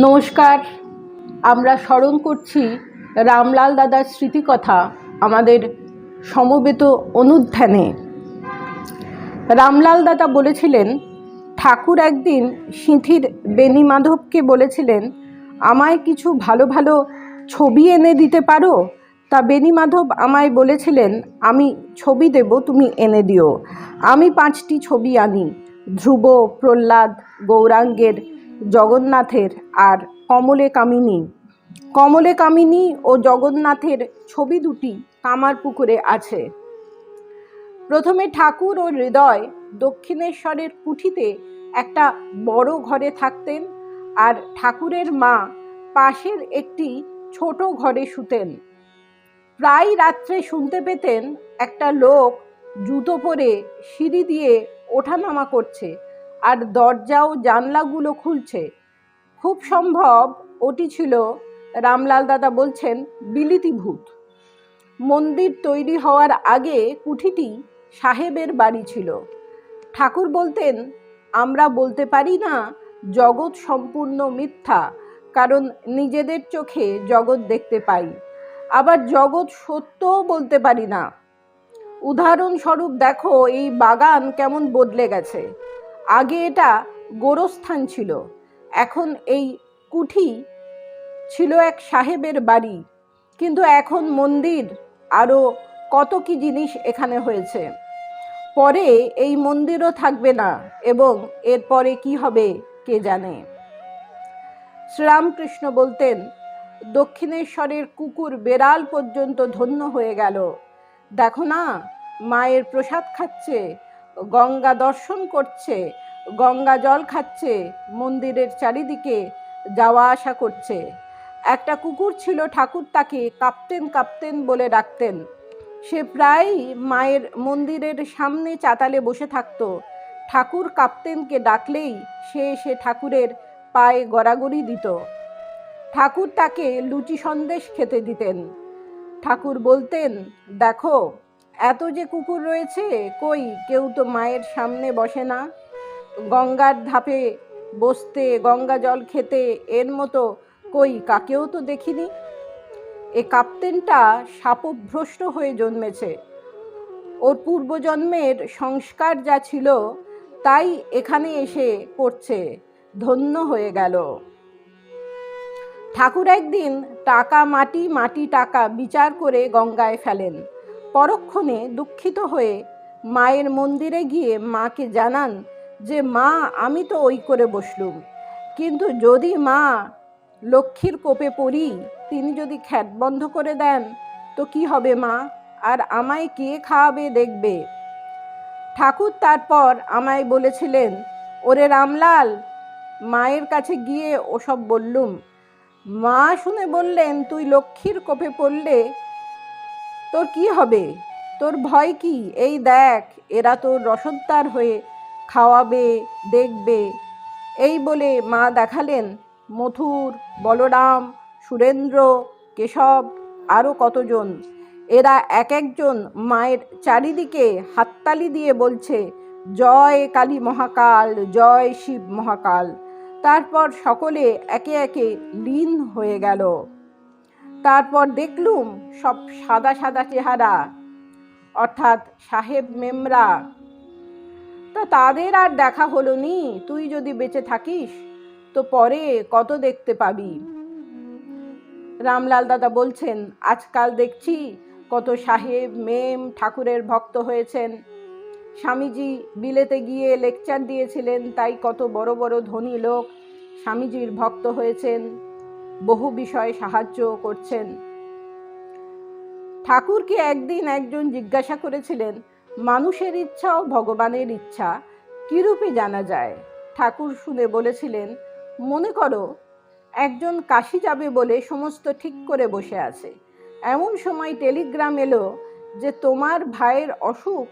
নমস্কার। আমরা স্মরণ করছি রামলাল দাদার স্মৃতিকথা আমাদের সমবেত অনুধ্যানে। রামলাল দাদা বলেছিলেন, ঠাকুর একদিন সিঁথির বেনি মাধবকে বলেছিলেন, আমায় কিছু ভালো ভালো ছবি এনে দিতে পারো? তা বেনি মাধব আমায় বলেছিলেন, আমি ছবি দেব, তুমি এনে দিও। আমি পাঁচটি ছবি আনি, ধ্রুব, প্রহ্লাদ, গৌরাঙ্গের জগন্নাথের আর কমলে কামিনী। কমলে কামিনী ও জগন্নাথের ছবি দুটি কামার পুকুরে আছে। প্রথমে ঠাকুর ও হৃদয় দক্ষিণেশ্বরের কুঠিতে একটা বড় ঘরে থাকতেন আর ঠাকুরের মা পাশের একটি ছোট ঘরে শুতেন। প্রায় রাত্রে শুনতে পেতেন একটা লোক জুতো পরে সিঁড়ি দিয়ে ওঠানামা করছে। আর দরজা ও জানলাগুলো খুলছে। খুব সম্ভব ওটি ছিল রামলাল দাদা বলছেন বিলিতি ভূত মন্দির তৈরি হওয়ার আগে কুঠিটি সাহেবের বাড়ি ছিল। ঠাকুর বলতেন, আমরা বলতে পারি না জগৎ সম্পূর্ণ মিথ্যা, কারণ নিজেদের চোখে জগৎ দেখতে পাই। আবার জগৎ সত্যও বলতে পারি না। উদাহরণস্বরূপ দেখো, এই বাগান কেমন বদলে গেছে। আগে এটা গোরস্থান ছিল। এখন এই কুঠি ছিল এক সাহেবের বাড়ি। কিন্তু এখন মন্দির আরও কত কি জিনিস এখানে হয়েছে। পরে এই মন্দিরও থাকবে না এবং এরপরে কি হবে কে জানে। শ্রীরামকৃষ্ণ বলতেন, দক্ষিণেশ্বরের কুকুর বেড়াল পর্যন্ত ধন্য হয়ে গেল। দেখো না, মায়ের প্রসাদ খাচ্ছে গঙ্গা দর্শন করছে, গঙ্গা জল খাচ্ছে, মন্দিরের চারিদিকে যাওয়া আসা করছে। একটা কুকুর ছিল, ঠাকুর তাকে কাপ্তেন কাপ্তেন বলে ডাকতেন। সে প্রায় মায়ের মন্দিরের সামনে চাতালে বসে থাকতো। ঠাকুর কাপ্তেনকে ডাকলেই সে এসে ঠাকুরের পায়ে গড়াগড়ি দিত। ঠাকুর তাকে লুচি সন্দেশ খেতে দিতেন। ঠাকুর বলতেন, দেখো এত যে কুকুর রয়েছে, কই? কেউ তো মায়ের সামনে বসে না। গঙ্গার ধাপে বসতে, গঙ্গা জল খেতে, এর মতো কই? কাকেও তো দেখিনি। এ কাপ্তেনটা সাপভ্রষ্ট হয়ে জন্মেছে। ওর পূর্বজন্মের সংস্কার যা ছিল, তাই এখানে এসে পড়ছে, ধন্য হয়ে গেল। ঠাকুর একদিন টাকা, মাটি মাটি, টাকা বিচার করে গঙ্গায় ফেলেন। পরক্ষণে দুঃখিত হয়ে মায়ের মন্দিরে গিয়ে মাকে জানান যে, মা, আমি তো ওই করে বসলুম। কিন্তু যদি মা লক্ষ্মীর কোপে পড়ি, তিনি যদি খ্যাত বন্ধ করে দেন, তো কি হবে মা? আর আমায় কে খাওয়াবে দেখবে? ঠাকুর তারপর আমায় বলেছিলেন, ওরে রামলাল, মায়ের কাছে গিয়ে ওসব বললুম। মা শুনে বললেন, তুই লক্ষ্মীর কোপে পড়লে তোর কি হবে? তোর ভয় কি? এই দেখ, এরা তোর রসদ্দার হয়ে খাওয়াবে, দেখবে। এই বলে মা দেখালেন মথুর, বলরাম, সুরেন্দ্র, কেশব আরও কতজন। এরা এক একজন মায়ের চারিদিকে হাততালি দিয়ে বলছে, জয় কালী মহাকাল, জয় শিব মহাকাল। তারপর সকলে একে একে লীন হয়ে গেল। তারপর দেখলুম সব সাদা সাদা চেহারা, অর্থাৎ সাহেব মেমরা। তা তাদের আর দেখা হলো নি, তুই যদি বেঁচে থাকিস, তো পরে কত দেখতে পাবি। রামলাল দাদা বলছেন, আজকাল দেখছি কত সাহেব, মেম, ঠাকুরের ভক্ত হয়েছেন। স্বামীজি বিলেতে গিয়ে লেকচার দিয়েছিলেন, তাই কত বড় বড় ধনী লোক স্বামীজির ভক্ত হয়েছেন। বহু বিষয়ে সাহায্য করছেন। ঠাকুরকে একদিন একজন জিজ্ঞাসা করেছিলেন, মানুষের ইচ্ছা ও ভগবানের ইচ্ছা, কীরূপে জানা যায়? ঠাকুর শুনে বলেছিলেন, মনে করো, একজন কাশি যাবে বলে সমস্ত ঠিক করে বসে আছে। এমন সময় টেলিগ্রাম এলো যে তোমার ভাইয়ের অসুখ,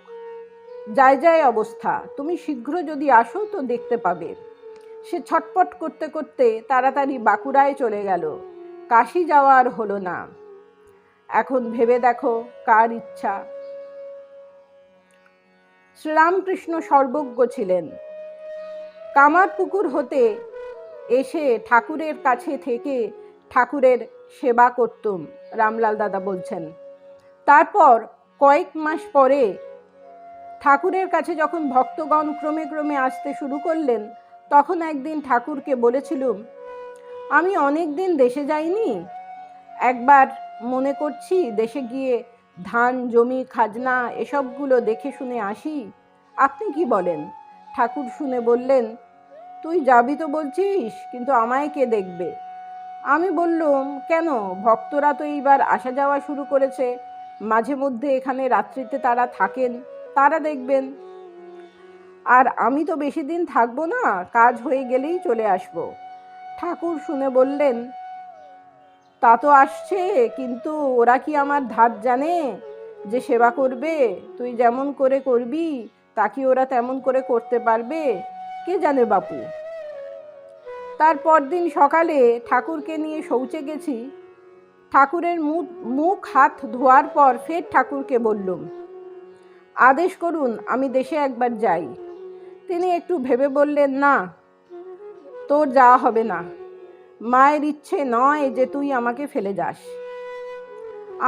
যায় যায় অবস্থা। তুমি শীঘ্র যদি আসো তো দেখতে পাবে। সে ছটপট করতে করতে তাড়াতাড়ি বাঁকুড়ায় চলে গেল। কাশি যাওয়ার হলো না। এখন ভেবে দেখো কার ইচ্ছা। শ্রীরামকৃষ্ণ সর্বজ্ঞ ছিলেন। কামারপুকুর হতে এসে ঠাকুরের কাছে থেকে ঠাকুরের সেবা করতুম, রামলাল দাদা বলছেন। তারপর কয়েক মাস পরে ঠাকুরের কাছে যখন ভক্তগণ ক্রমে ক্রমে আসতে শুরু করলেন তখন একদিন ঠাকুরকে বলেছিলুম, আমি অনেক দিন দেশে যাইনি। একবার মনে করছি দেশে গিয়ে ধান, জমি, খাজনা এসবগুলো দেখে শুনে আসি। আপনি কি বলেন? ঠাকুর শুনে বললেন, তুই যাবি তো বলছিস, কিন্তু আমায় কে দেখবে? আমি বললুম, কেন? ভক্তরা তো এইবার আসা যাওয়া শুরু করেছে। মাঝে মধ্যে এখানে রাত্রিতে তারা থাকেন, তারা দেখবেন। আর আমি তো বেশি দিন থাকব না, কাজ হয়ে গেলেই চলে আসব। ঠাকুর শুনে বললেন, তা তো আসছে, কিন্তু ওরা কি আমার ধার জানে যে সেবা করবে? তুই যেমন করে করবি, তা কি ওরা তেমন করে করতে পারবে? কে জানে বাপু? তারপর দিন সকালে ঠাকুরকে নিয়ে শৌচে গেছি। ঠাকুরের মুখ মুখ হাত ধোয়ার পর ফের ঠাকুরকে বললুম, আদেশ করুন, আমি দেশে একবার যাই। তিনি একটু ভেবে বললেন, না, তোর যাওয়া হবে না। মায়ের ইচ্ছে নয় যে তুই আমাকে ফেলে যাস।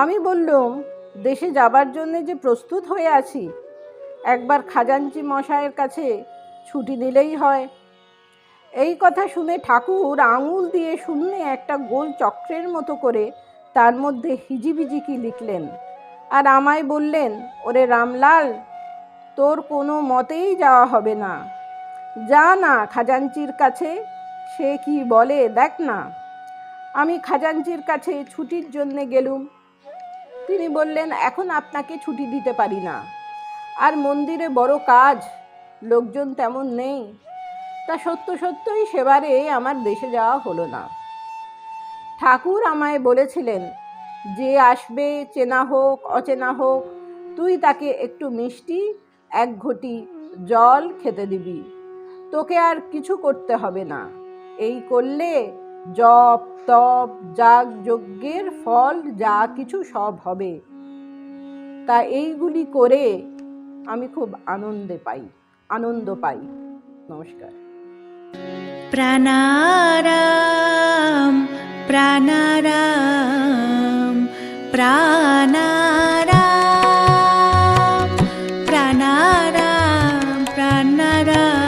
আমি বললুম, দেশে যাবার জন্যে যে প্রস্তুত হয়ে আছি, একবার খাজাঞ্চি মশায়ের কাছে ছুটি দিলেই হয়। এই কথা শুনে ঠাকুর আঙুল দিয়ে শূন্যে একটা গোল চক্রের মতো করে তার মধ্যে হিজিবিজি কি লিখলেন আর আমায় বললেন, ওরে রামলাল তোর কোনো মতেই যাওয়া হবে না। যা না খাজাঞ্চির কাছে, সে কি বলে দেখ না। আমি খাজাঞ্চির কাছে ছুটির জন্যে গেলুম। তিনি বললেন, এখন আপনাকে ছুটি দিতে পারি না। আর মন্দিরে বড় কাজ, লোকজন তেমন নেই। তা সত্য সত্যই সেবারে আমার দেশে যাওয়া হলো না। ঠাকুর আমায় বলেছিলেন, যে আসবে চেনা হোক, অচেনা হোক, তুই তাকে একটু মিষ্টি এক ঘটি জল খেতে দিবি। তোকে আর কিছু করতে হবে না। এই করলে জপ, তপ যাগ যজ্ঞের ফল যা কিছু সব হবে। তা এইগুলি করে আমি খুব আনন্দে পাই, আনন্দ পাই। নমস্কার। প্রাণারাম প্রাণারাম। रा